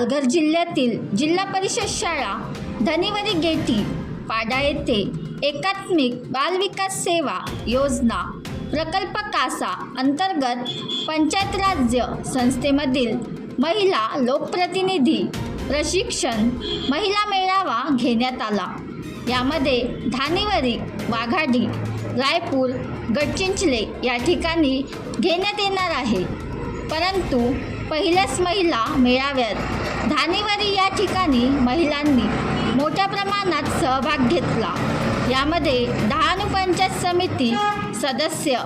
पालघर जिल्ह्यातील जिल्हा परिषद शाळा धनिवरी गेटी पाडा येथे एकात्मिक बालविकास सेवा योजना प्रकल्प कासा अंतर्गत पंचायत राज्य संस्थेमधील महिला लोकप्रतिनिधी प्रशिक्षण महिला मेळावा घेण्यात आला. यामध्ये धानेवरी वाघाडी रायपूर गडचिंचले या ठिकाणी घेण्यात येणार आहे. परंतु पहिल्याच महिला मेळाव्यात धानेवारी या ठिकाणी महिलांनी मोठ्या प्रमाणात सहभाग घेतला. यामध्ये डहाणू पंचायत समिती सदस्य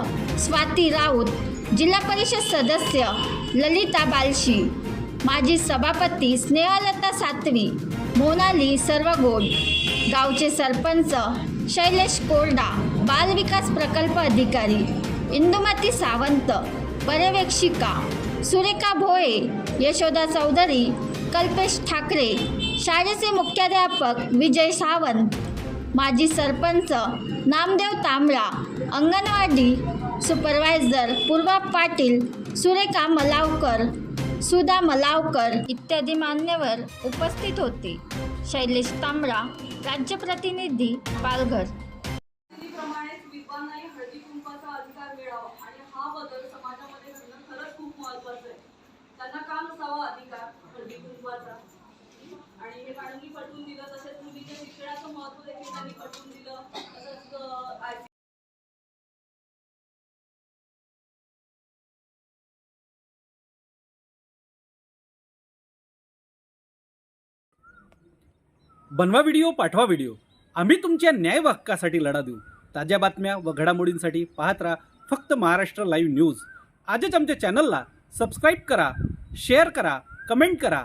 स्वाती राऊत जिल्हा परिषद सदस्य ललिता बालशी माजी सभापती स्नेहलता सातवी मोनाली सर्वगोड गावचे सरपंच शैलेश कोरडा बालविकास प्रकल्प अधिकारी इंदुमती सावंत पर्यवेक्षिका सुरेखा भोळे यशोदा चौधरी कल्पेश ठाकरे शाळेचे मुख्याध्यापक विजय सावंत माजी सरपंच नामदेव तांबळा अंगणवाडी सुपरवायझर पूर्वा पाटील सुरेखा मलावकर सुधा मलावकर इत्यादी मान्यवर उपस्थित होते. शैलेश तांबडा राज्यप्रतिनिधी पालघर. होता आणि हे मॅडमनी पटवून दिलं तसेच मुलीच्या शिक्षणाचं महत्त्व देखील त्यांनी पटवून दिलं तसंच अं, आय बनवा व्हिडिओ पाठवा व्हिडिओ. आम्ही तुमच्या न्याय हक्कासाठी लढा देऊ. ताज्या बातम्या व घडामोडींसाठी पाहत राहा फक्त महाराष्ट्र लाईव्ह न्यूज. आजच आमच्या चॅनलला सबस्क्राईब करा शेअर करा कमेंट करा.